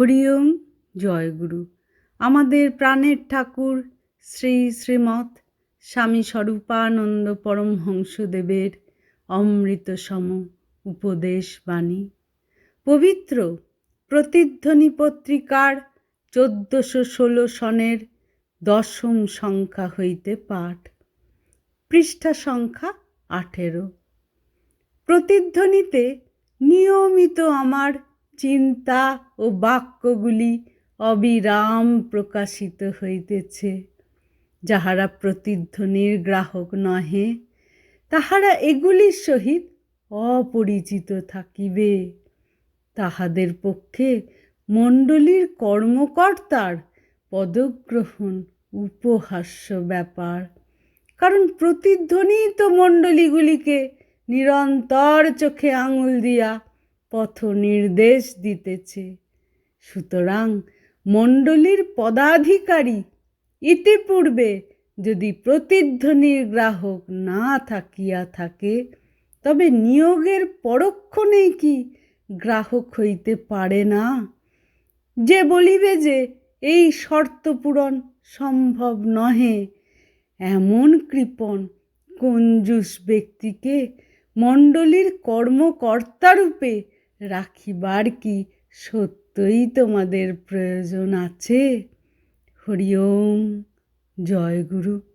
হরিওম জয়গুরু আমাদের প্রাণের ঠাকুর শ্রী শ্রীমৎ স্বামী স্বরূপানন্দ পরমহংসদেবের অমৃত সম উপদেশ বাণী। পবিত্র প্রতিধ্বনি পত্রিকার চোদ্দশো ষোলো সনের দশম সংখ্যা হইতে পাঠ। পৃষ্ঠা সংখ্যা আঠেরো। প্রতিধ্বনিতে নিয়মিত আমার চিন্তা ও বাক্যগুলি অবিরাম প্রকাশিত হইতেছে। যাহারা প্রতিধ্বনির গ্রাহক নহে, তাহারা এগুলির সহিত অপরিচিত থাকিবে। তাহাদের পক্ষে মণ্ডলীর কর্মকর্তার পদগ্রহণ উপহাস্য ব্যাপার, কারণ প্রতিধ্বনি তো মণ্ডলীগুলিকে নিরন্তর চোখে আঙুল দিয়া পথ নির্দেশ দিতেছে। সুতরাং মণ্ডলীর পদাধিকারী ইতিপূর্বে যদি প্রতিধ্বনির গ্রাহক না থাকিয়া থাকে, তবে নিয়োগের পরক্ষণেই কি? গ্রাহক হইতে পারে না। যে বলিবে যে, এই শর্ত পূরণ সম্ভব নহে, এমন কৃপণ কঞ্জুস ব্যক্তিকে মণ্ডলীর কর্মকর্তারূপে রাখিবার কি সত্যই তোমাদের প্রয়োজন আছে? হরিওম জয় গুরু।